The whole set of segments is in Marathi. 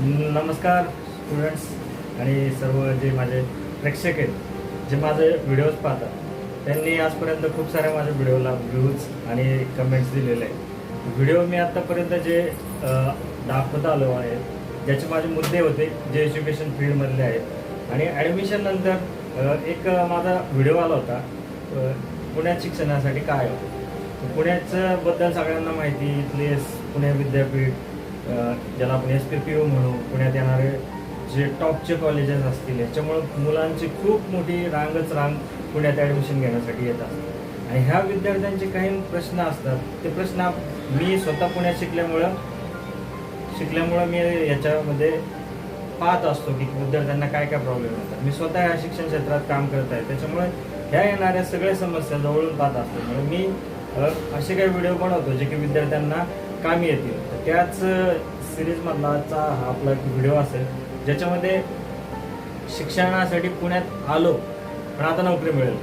नमस्कार स्टुडंट्स आणि सर्व जे माझे प्रेक्षक आहेत जे माझे व्हिडिओज पाहतात त्यांनी आजपर्यंत खूप साऱ्या माझ्या व्हिडिओला व्ह्यूज आणि कमेंट्स दिलेले आहेत. व्हिडिओ मी आत्तापर्यंत जे दाखवत आलो आहे ज्याचे माझे मुद्दे होते जे एज्युकेशन फील्डमधले आहेत. आणि ॲडमिशन नंतर एक माझा व्हिडिओ आला होता पुण्यात शिक्षणासाठी काय होतं. पुण्याचं बद्दल सगळ्यांना माहिती इथले पुणे विद्यापीठ ज्याला आपण एस पी पी यू म्हणू पुण्यात येणारे जे टॉपचे कॉलेजेस असतील याच्यामुळं मुलांची खूप मोठी रांगच रांग पुण्यात ॲडमिशन घेण्यासाठी येतात आणि ह्या विद्यार्थ्यांचे काही प्रश्न असतात ते प्रश्न मी स्वतः पुण्यात शिकल्यामुळं शिकल्यामुळं मी याच्यामध्ये पाहत असतो की विद्यार्थ्यांना काय काय प्रॉब्लेम होतात मी स्वतः या शिक्षण क्षेत्रात काम करत आहे त्याच्यामुळे ह्या येणाऱ्या सगळ्या समस्या जवळून पाहत असतो. म्हणून मी असे काही व्हिडिओ बनवतो जे की विद्यार्थ्यांना कामी येतील. त्याच सिरीजमधलाचा हा आपला एक व्हिडिओ असेल ज्याच्यामध्ये शिक्षणासाठी पुण्यात आलो पण आता नोकरी मिळेल.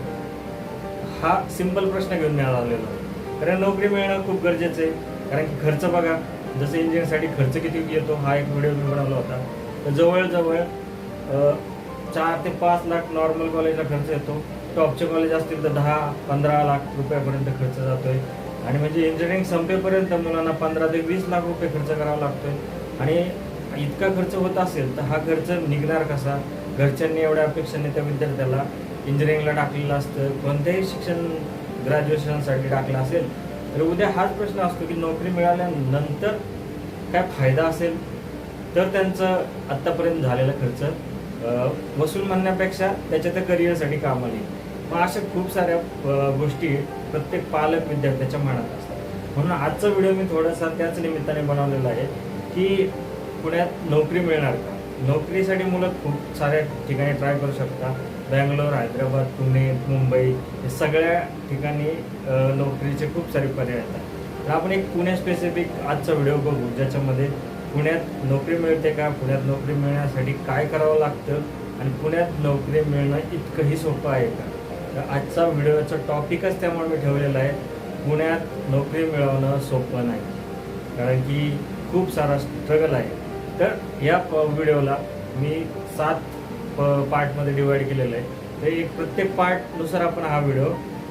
हा सिंपल प्रश्न घेऊन मिळाला आलेला कारण नोकरी मिळणं खूप गरजेचं आहे. कारण की खर्च बघा जसं इंजिनिअरसाठी खर्च किती येतो हा एक व्हिडिओ मी बनवला होता. तर जवळजवळ चार ते पाच लाख नॉर्मल कॉलेजला खर्च येतो. टॉपचे कॉलेज असतील तर दहा पंधरा लाख रुपयापर्यंत खर्च जातो आहे आणि म्हणजे इंजिनिअरिंग संपेपर्यंत मुलांना पंधरा ते वीस लाख रुपये खर्च करावा लागतोय. आणि इतका खर्च होत असेल तर हा खर्च निघणार कसा? घरच्यांनी एवढ्या अपेक्षाने त्या विद्यार्थ्याला इंजिनिअरिंगला टाकलेलं असतं. कोणत्याही शिक्षण ग्रॅज्युएशनसाठी टाकलं असेल तर उद्या हाच प्रश्न असतो की नोकरी मिळाल्यानंतर काय फायदा असेल? तर त्यांचं आत्तापर्यंत झालेला खर्च वसूल म्हणण्यापेक्षा त्याच्या त्या करिअरसाठी कामाला येईल मग अशा खूप साऱ्या गोष्टी प्रत्येक पालक विद्यार्थ्याच्या मनात असतात. म्हणून आजचा व्हिडिओ मी थोडासा त्याच निमित्ताने बनवलेला आहे की पुण्यात नोकरी मिळणार का? नोकरीसाठी मुलं खूप साऱ्या ठिकाणी ट्राय करू शकतात. बँगलोर हैदराबाद पुणे मुंबई हे सगळ्या ठिकाणी नोकरीचे खूप सारे पर्याय येतात तर आपण एक पुणे स्पेसिफिक आजचा व्हिडिओ बघू ज्याच्यामध्ये पुण्यात नोकरी मिळते का? पुण्यात नोकरी मिळण्यासाठी काय करावं लागतं? आणि पुण्यात नोकरी मिळणं इतकंही सोपं आहे का? आजचा व्हिडिओचा टॉपिकच त्यामुळे मी ठेवलेला आहे. पुण्यात नोकरी मिळवणं सोपं नाही. कारण की खूप सारा स्ट्रगल आहे. तर या प- व्हिडिओला मी सात प- पार्टमध्ये डिवाईड केलेलं आहे. तर एक प्रत्येक पार्टनुसार आपण हा व्हिडिओ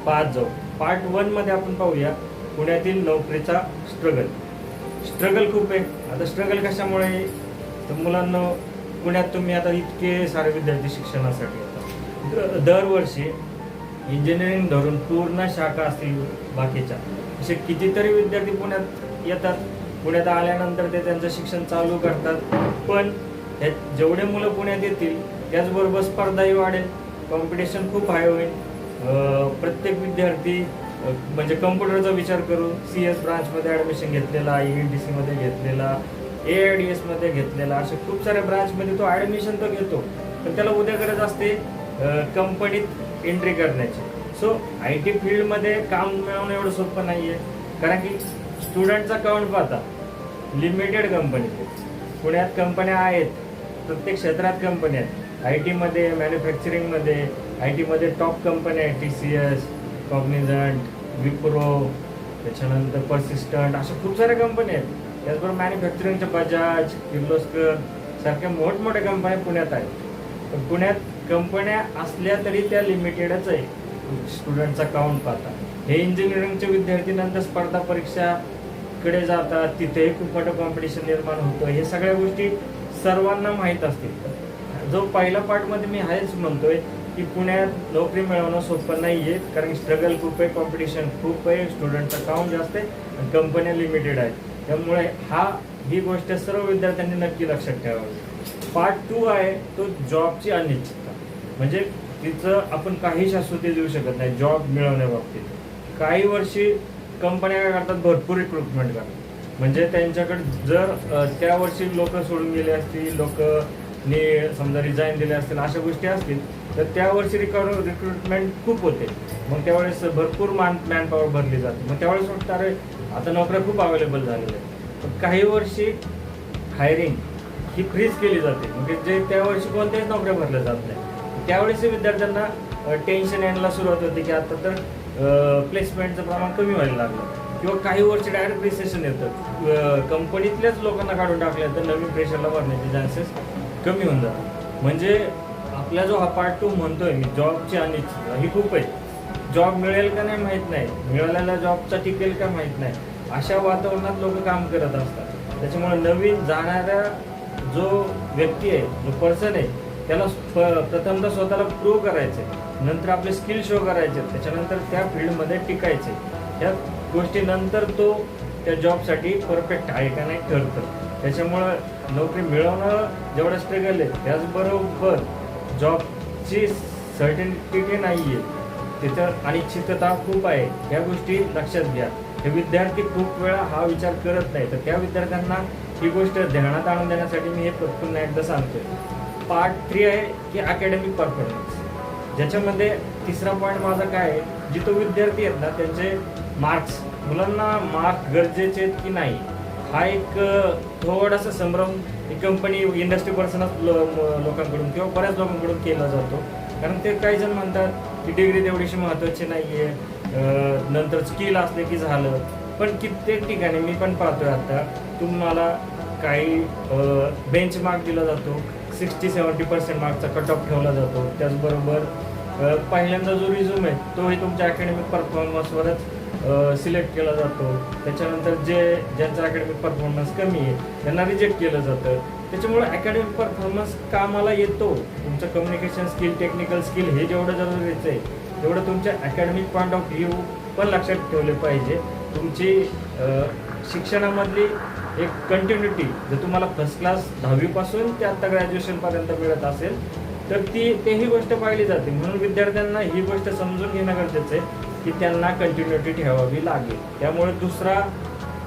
पाहत जाऊ. पार्ट वनमध्ये आपण पाहूया पुण्यातील नोकरीचा स्ट्रगल स्ट्रगल खूप आहे. आता स्ट्रगल कशामुळे तर मुलांना पुण्यात तुम्ही आता इतके सारे विद्यार्थी शिक्षणासाठी येतात द- दरवर्षी इंजिनिअरिंग धरून पूर्ण शाखा असतील बाकीच्या. असे कितीतरी विद्यार्थी पुण्यात येतात. पुण्यात आल्यानंतर ते त्यांचं शिक्षण चालू करतात. पण हे जेवढे मुलं पुण्यात येतील त्याचबरोबर स्पर्धाही वाढेल. कॉम्पिटिशन खूप हाय होईल. प्रत्येक विद्यार्थी म्हणजे कम्प्युटरचा विचार करू सी एस ब्रांचमध्ये ॲडमिशन घेतलेला ई एन सीमध्ये घेतलेला ए आय डी एसमध्ये घेतलेला अशा खूप साऱ्या ब्रांचमध्ये तो ॲडमिशन तर घेतो. पण त्याला उद्या गरज असते कंपनीत एंट्री करण्याची. सो आय टी फील्डमध्ये काम मिळवणं एवढं सोपं नाही आहे कारण की स्टुडंटचा काउंट पाहता लिमिटेड कंपनी पुण्यात कंपन्या आहेत प्रत्येक क्षेत्रात कंपन्या आहेत. आय टीमध्ये मॅन्युफॅक्चरिंगमध्ये आय टीमध्ये टॉप कंपन्या आहेत T C S Cognizant Wipro त्याच्यानंतर पर्सिस्टंट अशा खूप साऱ्या कंपन्या आहेत. त्याचबरोबर मॅन्युफॅक्चरिंगच्या बजाज किर्लोस्कर सारख्या मोठमोठ्या कंपन्या पुण्यात आहेत. पण पुण्यात कंपन्या असल्या तरी त्या लिमिटेडच आहे. स्टुडंटचा काउंट पाहता. हे इंजिनिअरिंगचे विद्यार्थी नंतर स्पर्धा परीक्षा कडे जातात तिथेही खूप मोठं कॉम्पिटिशन निर्माण होतं. हे सगळ्या गोष्टी सर्वांना माहीत असतील. जो पहिला पार्टमध्ये मी हाच म्हणतोय की पुण्यात नोकरी मिळवणं सोपं नाही आहे कारण स्ट्रगल खूप आहे कॉम्पिटिशन खूप आहे स्टुडंटचा काउंट जास्त आहे आणि कंपन्या लिमिटेड आहेत त्यामुळे हा ही गोष्ट सर्व विद्यार्थ्यांनी नक्की लक्षात ठेवावी. पार्ट टू आहे तो जॉबची अनिश्चितता म्हणजे तिचं आपण काही शाश्वती देऊ शकत नाही जॉब मिळवण्याबाबतीत काही वर्षी कंपन्या काय करतात? भरपूर रिक्रुटमेंट करतात. म्हणजे त्यांच्याकडे जर त्या वर्षी लोक सोडून गेले असतील लोक नी समजा रिझाईन दिले असतील अशा गोष्टी असतील तर त्या वर्षी रिकॉर्ड रिक्रुटमेंट खूप होते. मग त्यावेळेस भरपूर मान मॅन पॉवर भरली जाते. मग त्यावेळेस वाटतं अरे आता नोकऱ्या खूप अवेलेबल झालेल्या आहेत. पण काही वर्षी हायरिंग ही फ्रीज केली जाते. म्हणजे जे त्या वर्षी कोणत्याच नोकऱ्या भरल्या जात नाही त्यावेळेस विद्यार्थ्यांना टेन्शन यायला सुरुवात होते की आता तर प्लेसमेंटचं प्रमाण कमी व्हायला लागलं. किंवा काही वर्ष डायरेक्ट रिसेशन येतं. कंपनीतल्याच लोकांना काढून टाकलं तर नवीन प्रेशरला भरण्याचे चान्सेस कमी होऊन जातात. म्हणजे आपला जो हा पार्ट टू म्हणतोय मी जॉबची अनिश्चितता ही खूप आहे. जॉब मिळेल का नाही माहीत नाही. मिळालेला जॉबचा टिकेल का माहीत नाही. अशा वातावरणात लोक काम करत असतात. त्याच्यामुळे नवीन जाणारा जो व्यक्ती आहे जो पर्सन आहे त्याला प्रथमतः स्वतःला प्रूव्ह करायचे. नंतर आपले स्किल शो करायचे. त्याच्यानंतर त्या फील्डमध्ये टिकायचे. ह्या गोष्टीनंतर तो त्या जॉबसाठी परफेक्ट आहे का नाही ठरतं. त्याच्यामुळं नोकरी मिळवणं जेवढं स्ट्रगल आहे त्याचबरोबर जॉबची सर्टिनिटी नाही आहे तिथं अनिश्चितता खूप आहे. या गोष्टी लक्षात घ्या. हे विद्यार्थी खूप वेळा हा विचार करत नाही. तर त्या विद्यार्थ्यांना ही गोष्ट ध्यानात आणून देण्यासाठी मी हे पुन्हा एकदा सांगतोय. पार्ट थ्री आहे की अकॅडमिक परफॉर्मन्स ज्याच्यामध्ये तिसरा पॉईंट माझा काय आहे जिथं विद्यार्थी आहेत ना त्यांचे मार्क्स मुलांना मार्क गरजेचे आहेत की नाही हा एक थोडासा संभ्रम कंपनी इंडस्ट्री पर्सनच लोकांकडून किंवा बऱ्याच लोकांकडून केला जातो. कारण ते काही जण म्हणतात की डिग्री तेवढीशी महत्त्वाची नाही आहे नंतर स्किल असले की झालं. पण कित्येक ठिकाणी मी पण पाहतोय आता तुम्हाला काही बेंच मार्क दिला जातो. सिक्स्टी सेवन्टी पर्सेंट मार्कचा कट ऑफ ठेवला जातो. त्याचबरोबर पहिल्यांदा जो रिझ्यूम आहे तोही तुमच्या अकॅडमिक परफॉर्मन्सवरच सिलेक्ट केला जातो. त्याच्यानंतर जे ज्यांचा अकॅडमिक परफॉर्मन्स कमी आहे त्यांना रिजेक्ट केलं जातं. त्याच्यामुळे अकॅडमिक परफॉर्मन्स कामाला येतो. तुमचं कम्युनिकेशन स्किल टेक्निकल स्किल हे जेवढं जरुरीचं आहे तेवढं तुमच्या अकॅडमिक पॉईंट ऑफ व्ह्यू पण लक्षात ठेवले पाहिजे. तुमची शिक्षणामधली एक कंटिन्युटी जर तुम्हाला फर्स्ट क्लास दहावीपासून ते आत्ता ग्रॅज्युएशनपर्यंत मिळत असेल तर ती तेही गोष्ट पाहिली जाते. म्हणून विद्यार्थ्यांना ही गोष्ट समजून घेणं गरजेचं आहे की त्यांना कंटिन्युटी ठेवावी लागेल. त्यामुळे दुसरा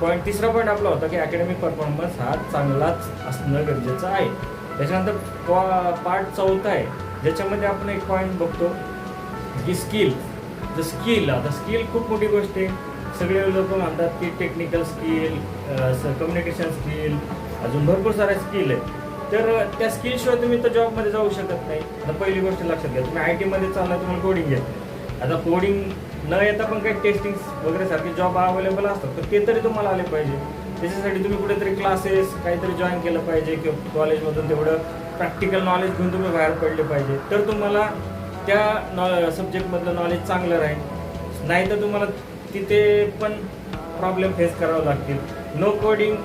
पॉईंट तिसरा पॉईंट आपला होता की अकॅडमिक परफॉर्मन्स हा चांगलाच असणं गरजेचं आहे. त्याच्यानंतर पार्ट चौथा आहे. ज्याच्यामध्ये आपण एक पॉईंट बघतो की स्किल द स्किल आता स्किल खूप मोठी गोष्ट आहे. सगळे लोक म्हणतात की टेक्निकल स्किल कम्युनिकेशन स्किल अजून भरपूर साऱ्या स्किल आहेत. तर त्या स्किलशिवाय तुम्ही तर जॉबमध्ये जाऊ शकत नाही. आता पहिली गोष्ट लक्षात घ्या तुम्ही आय टीमध्ये चालला तुम्हाला कोडिंग येत. आता कोडिंग न येता पण काही टेस्टिंग वगैरे सारखे जॉब अवेलेबल असतात तर ते तरी तुम्हाला आले पाहिजे. त्याच्यासाठी तुम्ही कुठेतरी क्लासेस काहीतरी जॉईन केलं पाहिजे किंवा कॉलेजमधून तेवढं प्रॅक्टिकल नॉलेज घेऊन तुम्ही बाहेर पडले पाहिजे. तर तुम्हाला त्या नॉ सब्जेक्टमधलं नॉलेज चांगलं राहील. नाही तर तुम्हाला तिथे पण प्रॉब्लेम फेस करावं लागतील. नो कोडिंग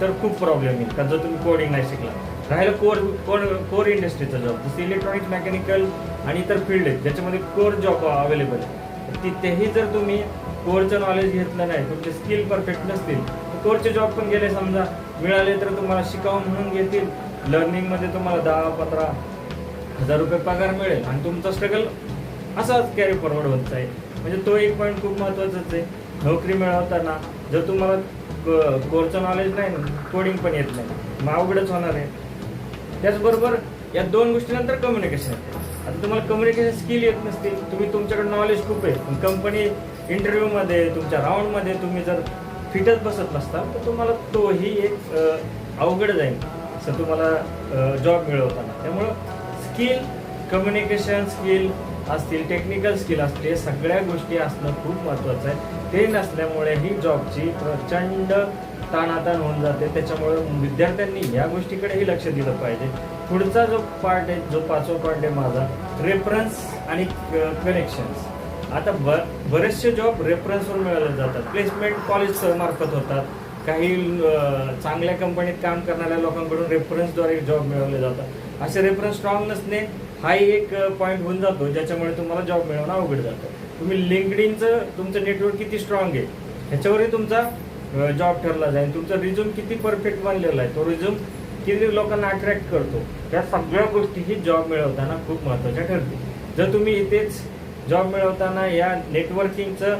तर खूप प्रॉब्लेम येईल कारण जर तुम्ही कोडिंग नाही शिकला. राहिलं कोर कोर कोर इंडस्ट्रीचा जॉब जसं इलेक्ट्रॉनिक्स मेकॅनिकल आणि इतर फील्ड आहेत ज्याच्यामध्ये कोर जॉब अवेलेबल आहे. तिथेही जर तुम्ही कोरचं नॉलेज घेतलं नाही तुमचे स्किल परफेक्ट नसतील तर कोरचे जॉब पण गेले समजा मिळाले तर तुम्हाला शिकावं म्हणून घेतील. लर्निंगमध्ये तुम्हाला दहा पंधरा हजार रुपये पगार मिळेल आणि तुमचा स्ट्रगल असाच कॅरी फॉरवर्ड होत आहे म्हणजे तो एक पॉईंट खूप महत्त्वाचाच आहे. नोकरी मिळवताना जर तुम्हाला कोरचं नॉलेज नाही कोडिंग पण येत नाही मग अवघडच होणार आहे. त्याचबरोबर या दोन गोष्टीनंतर कम्युनिकेशन आता तुम्हाला कम्युनिकेशन स्किल येत नसतील तुम्ही तुमच्याकडे नॉलेज खूप आहे. पण कंपनी इंटरव्ह्यूमध्ये तुमच्या राऊंडमध्ये तुम्ही जर फिटच बसत नसता तर तुम्हाला तोही एक अवघड जाईल. असं तुम्हाला जॉब मिळवताना. त्यामुळं स्किल कम्युनिकेशन स्किल असतील टेक्निकल स्किल असतील हे सगळ्या गोष्टी असणं खूप महत्त्वाचं आहे. ते नसल्यामुळे ही जॉबची प्रचंड ताणाताण होऊन जाते. त्याच्यामुळे विद्यार्थ्यांनी या गोष्टीकडेही लक्ष दिलं पाहिजे. पुढचा जो पार्ट आहे जो पाचवा पार्ट आहे माझा रेफरन्स आणि कनेक्शन्स आता ब बरेचसे जॉब रेफरन्सवर मिळवले जातात. प्लेसमेंट कॉलेज मार्फत होतात. काही चांगल्या कंपनीत काम करणाऱ्या लोकांकडून रेफरन्सद्वारे जॉब मिळवले जातात. असे रेफरन्स स्ट्रॉंग नसणे हाही एक पॉईंट होऊन जातो ज्याच्यामुळे तुम्हाला जॉब मिळवणं अवघड जातं. तुम्ही लिंकडिनचं तुमचं नेटवर्क किती स्ट्रॉंग आहे ह्याच्यावरही तुमचा जॉब ठरला जाईल. तुमचा रिझ्यूम किती परफेक्ट बनलेला आहे तो रिझ्यूम किती लोकांना अट्रॅक्ट करतो त्या सगळ्या गोष्टी ही जॉब मिळवताना खूप महत्त्वाच्या ठरतील जर तुम्ही इथेच जॉब मिळवताना या नेटवर्किंगचं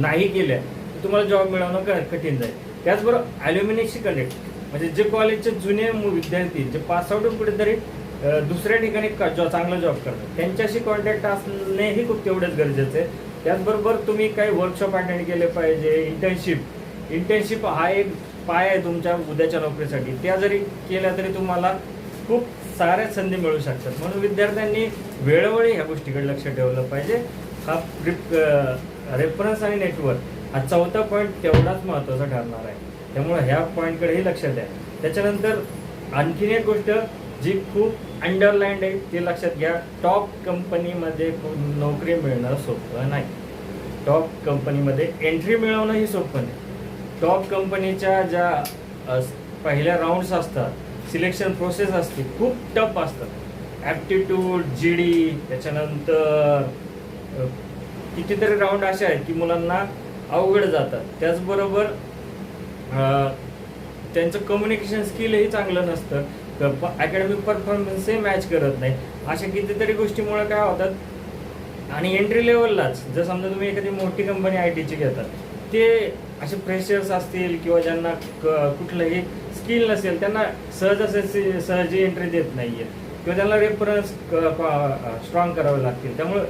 नाही केल्या तर तुम्हाला जॉब मिळवणं कठीण जाईल. त्याचबरोबर ॲल्युमिनिकशी कनेक्ट म्हणजे जे कॉलेजचे जुने विद्यार्थी जे पास आउट कुठेतरी दुसऱ्या ठिकाणी जॉ चांगला जॉब करतात त्यांच्याशी कॉन्टॅक्ट असणेही खूप तेवढंच गरजेचं. आहे त्याचबरोबर तुम्ही काही वर्कशॉप अटेंड केले पाहिजे इंटर्नशिप इंटर्नशिप हा एक पाय आहे तुमच्या उद्याच्या नोकरीसाठी. त्या जरी केल्या तरी तुम्हाला खूप साऱ्या संधी मिळू शकतात. म्हणून विद्यार्थ्यांनी वेळोवेळी ह्या गोष्टीकडे लक्ष ठेवलं पाहिजे. हा रेफरन्स आणि नेटवर्क हा चौथा पॉईंट तेवढाच महत्त्वाचा ठरणार आहे. त्यामुळे ह्या पॉईंटकडेही लक्ष द्या. त्याच्यानंतर आणखीन एक गोष्ट जी खूप अंडरलाईंड आहे ती लक्षात घ्या. टॉप कंपनीमध्ये नोकरी मिळणं सोपं नाही. टॉप कंपनीमध्ये एंट्री मिळवणं ही सोपं नाही. टॉप कंपनीच्या ज्या पहिल्या राऊंड्स असतात सिलेक्शन प्रोसेस असते खूप टफ असतात. ॲप्टिट्यूड जी डी त्याच्यानंतर कितीतरी राऊंड असे आहेत की मुलांना अवघड जातात. त्याचबरोबर त्यांचं कम्युनिकेशन स्किलही चांगलं नसतं. अकॅडमिक परफॉर्मन्सही मॅच करत नाही. अशा कितीतरी गोष्टीमुळे काय होतात आणि एंट्री लेवललाच जर समजा तुम्ही एखादी मोठी कंपनी आय टीची घेतात ते असे फ्रेशर्स असतील किंवा ज्यांना क- कुठलंही स्किल नसेल त्यांना सहज असं सहजी एंट्री देत नाही आहे किंवा त्यांना रेफरन्स स्ट्रॉंग करावे लागतील. त्यामुळं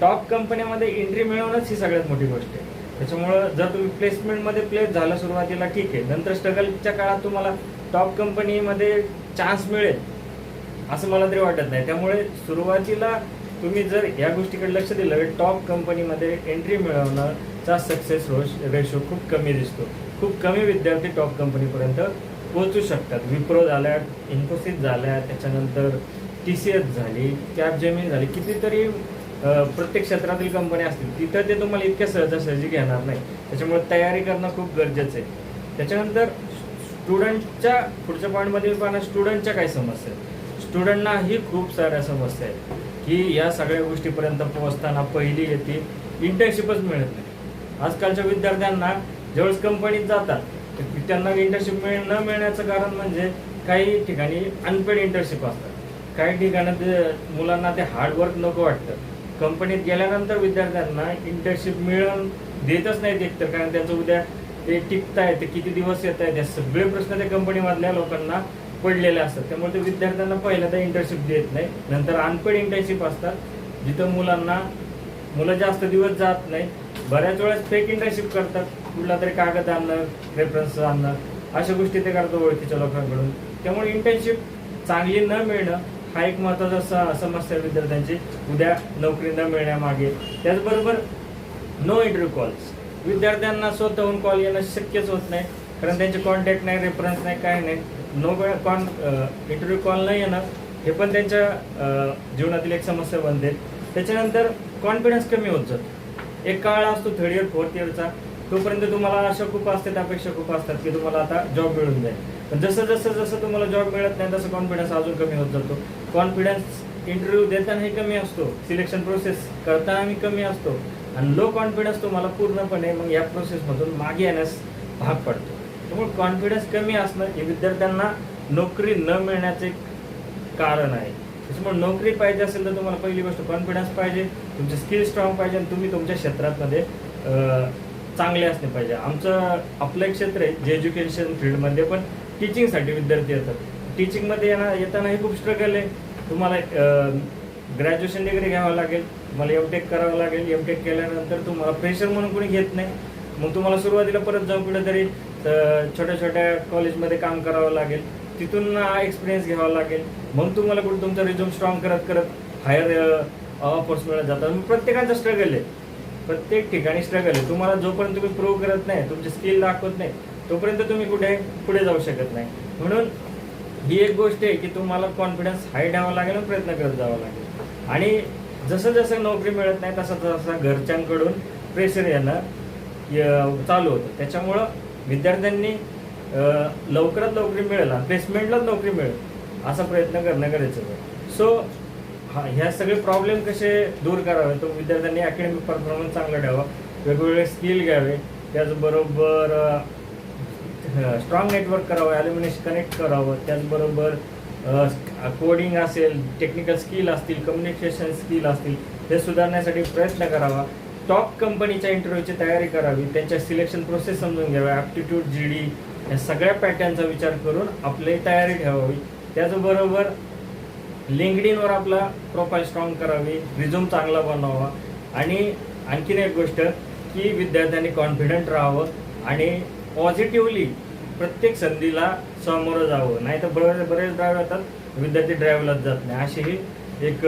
टॉप कंपन्यामध्ये एंट्री मिळवणंच ही सगळ्यात मोठी गोष्ट आहे. त्याच्यामुळं जर तुम्ही प्लेसमेंटमध्ये प्लेस झाला सुरुवातीला ठीक आहे. नंतर स्ट्रगलच्या काळात तुम्हाला टॉप कंपनीमध्ये चान्स मिळेल असं मला तरी वाटत नाही. त्यामुळे सुरुवातीला तुम्ही जर या गोष्टीकडे लक्ष दिलं टॉप कंपनीमध्ये एंट्री मिळवण्याचा सक्सेस रेशो खूप कमी दिसतो. खूप कमी विद्यार्थी टॉप कंपनीपर्यंत पोहोचू शकतात. विप्रो झाल्या इन्फोसिस झाल्या त्याच्यानंतर टी सी एस झाली कॅब कॅबजेमी झाली. कितीतरी प्रत्येक क्षेत्रातील कंपन्या असतील तिथं ते तुम्हाला इतक्या सहजासहजी घेणार नाही. त्याच्यामुळे तयारी करणं खूप गरजेचं आहे. त्याच्यानंतर स्टुडंटच्या पुढच्या पॉईंटमध्ये पाहणं स्टुडंटच्या काय समस्या आहेत. स्टुडंटना ही खूप साऱ्या समस्या आहेत की या सगळ्या गोष्टीपर्यंत पोहोचताना पहिली येते इंटर्नशिपच मिळत नाही. आजकालच्या विद्यार्थ्यांना ज्यावेळेस कंपनीत जातात तर त्यांना इंटर्नशिप मिळ न मिळण्याचं कारण म्हणजे काही ठिकाणी अनपेड इंटर्नशिप असतात. काही ठिकाणी ते मुलांना ते हार्डवर्क नको वाटतं. कंपनीत गेल्यानंतर विद्यार्थ्यांना इंटर्नशिप मिळून देतच नाहीत एकतर कारण त्यांचं उद्या ते टिकताय ते किती दिवस येत आहे या सगळे प्रश्न त्या कंपनीमधल्या लोकांना पडलेले असतात. त्यामुळे ते विद्यार्थ्यांना पहिल्यांदा इंटर्नशिप देत नाही नंतर अनपेड इंटर्नशिप असतात जिथं मुलांना मुलं जास्त दिवस जात नाही बऱ्याच वेळेस फेक इंटर्नशिप करतात कुठला तरी कागद आणणं रेफरन्स आणणं अशा गोष्टी ते करतात ओळखीच्या लोकांकडून. त्यामुळे इंटर्नशिप चांगली न मिळणं हा एक महत्त्वाचा स- समस्या विद्यार्थ्यांची. उद्या नोकरी न मिळण्यामागे. त्याचबरोबर नो इंटरव्ह्यू कॉल्स विद्यार्थ्यांना स्वतःहून कॉल येणं शक्यच होत नाही. कारण त्यांचे कॉन्टॅक्ट नाही रेफरन्स नाही काय नाही. नो कॉन इंटरव्ह्यू कॉल नाही येणं हे पण त्यांच्या जीवनातील एक समस्या बनते. त्याच्यानंतर कॉन्फिडन्स कमी होत जातो. एक काळ असतो थर्ड इयर फोर्थ इयरचा तोपर्यंत तुम्हाला अशा खूप असते अपेक्षा खूप असतात की तुम्हाला आता जॉब मिळून जाईल. पण जसं जसं जसं तुम्हाला जॉब मिळत नाही तसं कॉन्फिडन्स अजून कमी होत जातो. कॉन्फिडन्स इंटरव्ह्यू देतानाही कमी असतो. सिलेक्शन प्रोसेस करतानाही कमी असतो. आणि लो कॉन्फिडन्स तुम्हाला पूर्णपणे मग या प्रोसेसमधून मागे येण्यास भाग पडतो. त्यामुळे कॉन्फिडन्स कमी असणं हे विद्यार्थ्यांना नोकरी न मिळण्याचे कारण आहे. त्याच्यामुळे नोकरी पाहिजे असेल तर तुम्हाला पहिली गोष्ट कॉन्फिडन्स पाहिजे तुमचे स्किल स्ट्रॉंग पाहिजे आणि तुम्ही तुमच्या क्षेत्रामध्ये चांगले असले पाहिजे. आमचं आपलं एक क्षेत्र आहे जे एज्युकेशन फील्डमध्ये पण टीचिंगसाठी विद्यार्थी येतात. टीचिंगमध्ये येणार येताना हे खूप स्ट्रगल आहे. तुम्हाला ग्रॅज्युएशन डिग्री घ्यावं लागेल. तुम्हाला एम टेक करावं लागेल. एम टेक केल्यानंतर तुम्हाला प्रेशर म्हणून कोणी घेत नाही. मग तुम्हाला सुरुवातीला परत जाऊन कुठेतरी छोट्या छोट्या कॉलेजमध्ये काम करावं लागेल. तिथून एक्सपिरियन्स घ्यावा लागेल. मग तुम्हाला कुठे तुमचा रिझ्यूम स्ट्रॉंग करत करत हायर ऑफर्स मिळत जातात. मग प्रत्येकाचा स्ट्रगल आहे. प्रत्येक ठिकाणी स्ट्रगल आहे. तुम्हाला जोपर्यंत तुम्ही प्रूव्ह करत नाही तुमचे स्किल दाखवत नाही तोपर्यंत तुम्ही कुठे पुढे जाऊ शकत नाही. म्हणून ही एक गोष्ट आहे की तुम्हाला कॉन्फिडन्स हाय ठेवावा लागेल आणि प्रयत्न करत जावा लागेल. आणि जसं जसं नोकरी मिळत नाही तसं तसं घरच्यांकडून प्रेशर येणं य- चालू होतं. त्याच्यामुळं विद्यार्थ्यांनी लवकरात लवकरी मिळेल प्लेसमेंटलाच नोकरी मिळेल असा प्रयत्न करणं गरजेचं आहे. सो हा ह्या सगळे प्रॉब्लेम कसे दूर करावे? तो विद्यार्थ्यांनी अकॅडमिक परफॉर्मन्स चांगला ठेवा वेगवेगळे स्किल घ्यावे त्याचबरोबर स्ट्रॉंग नेटवर्क करावं ॲल्युमिनेशन कनेक्ट करावं त्याचबरोबर कोडिंग असेल टेक्निकल स्किल असतील कम्युनिकेशन स्किल असतील हे सुधारण्यासाठी प्रयत्न करावा. टॉप कंपनीच्या इंटरव्ह्यूची तयारी करावी. त्यांच्या सिलेक्शन प्रोसेस समजून घ्याव्या ॲप्टिट्यूड जी डी या सगळ्या पॅटर्नचा विचार करून आपली तयारी ठेवावी. त्याचबरोबर लिंकडिनवर आपला प्रोफाईल स्ट्रॉंग करावी. रिझ्यूम चांगला बनवावा. आणि आणखीन एक गोष्ट की विद्यार्थ्यांनी कॉन्फिडंट राहावं. आणि पॉझिटिव्हली प्रत्येक संधीला सामोरं जावं. नाही तर बरेच बरेच ड्रायव्हर येतात विद्यार्थी ड्रायव्हरलाच जात नाही. अशीही एक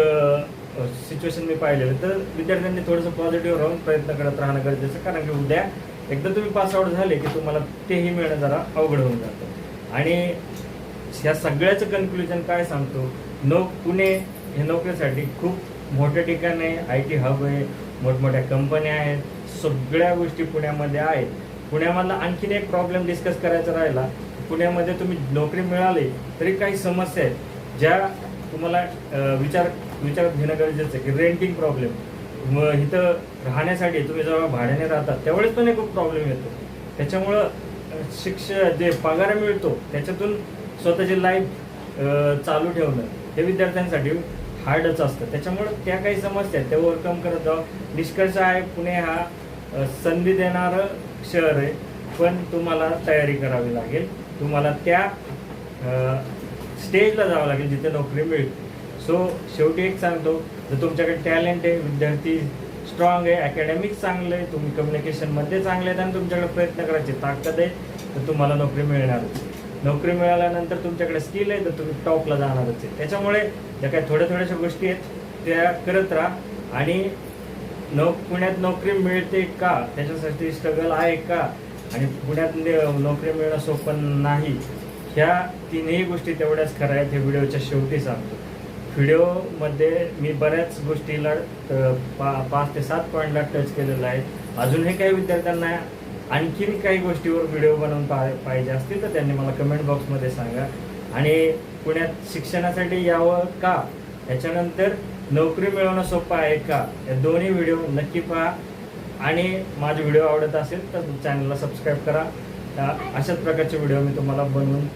सिच्युएशन मी पाहिलेलं. तर विद्यार्थ्यांनी थोडंसं पॉझिटिव्ह राहून प्रयत्न करत राहणं गरजेचं. कारण की उद्या एकदा तुम्ही पास आउट झाले की तुम्हाला तेही मिळणं जरा अवघड होऊन जातं. आणि ह्या सगळ्याचं कन्क्लुजन काय सांगतो? नो पुणे हे नोकरीसाठी खूप मोठं ठिकाण आहे. आय टी हब आहे. मोठमोठ्या कंपन्या आहेत. सगळ्या गोष्टी पुण्यामध्ये आहेत. पुण्यामधला आणखीन एक प्रॉब्लेम डिस्कस करायचा राहिला. पुण्यामध्ये तुम्ही नोकरी मिळाली तरी काही समस्या आहेत. ज्या तुम्हाला विचार विचारात घेणं गरजेचं आहे की रेंटिंग प्रॉब्लेम मग इथं राहण्यासाठी तुम्ही जेव्हा भाड्याने राहतात त्यावेळेस पण एक प्रॉब्लेम येतो. त्याच्यामुळं शिक्ष जे पगार मिळतो त्याच्यातून स्वतःची लाईफ चालू ठेवणं हे विद्यार्थ्यांसाठी हार्डच असतं. त्याच्यामुळं त्या काही समस्या आहेत त्या ओव्हरकम करत जावं. निष्कर्ष आहे पुणे हा संधी देणारं शहर आहे पण तुम्हाला तयारी करावी लागेल. तुम्हाला त्या स्टेजला जावं लागेल जिथे नोकरी मिळते. सो शेवटी एक सांगतो जर तुमच्याकडे टॅलेंट आहे विद्यार्थी स्ट्रॉंग आहे अकॅडमिक चांगलं आहे तुम्ही कम्युनिकेशनमध्ये चांगले आहेत आणि तुमच्याकडे प्रयत्न करायचे ताकद आहे तर तुम्हाला नोकरी मिळणारच नोकरी मिळाल्यानंतर तुमच्याकडे स्किल आहे तर तुम्ही टॉपला जाणारच आहे. त्याच्यामुळे ज्या काही थोड्या थोड्याशा गोष्टी आहेत त्या करत राहा. आणि नोक पुण्यात नोकरी मिळते का? त्याच्यासाठी स्ट्रगल आहे का? आणि पुण्यात नोकरी मिळणं सोपं नाही. ह्या तीनही गोष्टी तेवढ्याच खऱ्या आहेत हे व्हिडिओच्या शेवटी सांगतो. व्हिडिओमध्ये मी बऱ्याच गोष्टीला पा पाच ते सात पॉईंटला टच केलेलं आहे. अजूनही काही विद्यार्थ्यांना आणखीन काही गोष्टीवर व्हिडिओ बनवून पा पाहिजे असतील तर त्यांनी मला कमेंट बॉक्समध्ये सांगा. आणि पुण्यात शिक्षणासाठी यावं का? त्याच्यानंतर नोकरी मिळवणं सोपं आहे का? या दोन्ही व्हिडिओ नक्की पहा. आणि माझे व्हिडिओ आवडत असेल तर चॅनलला सबस्क्राईब करा. अशाच प्रकारचे व्हिडिओ मी तुम्हाला बनवून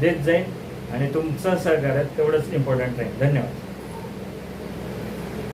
देत जाईन. आणि तुमचं सहकार्य तेवढंच इम्पॉर्टंट राहील. धन्यवाद.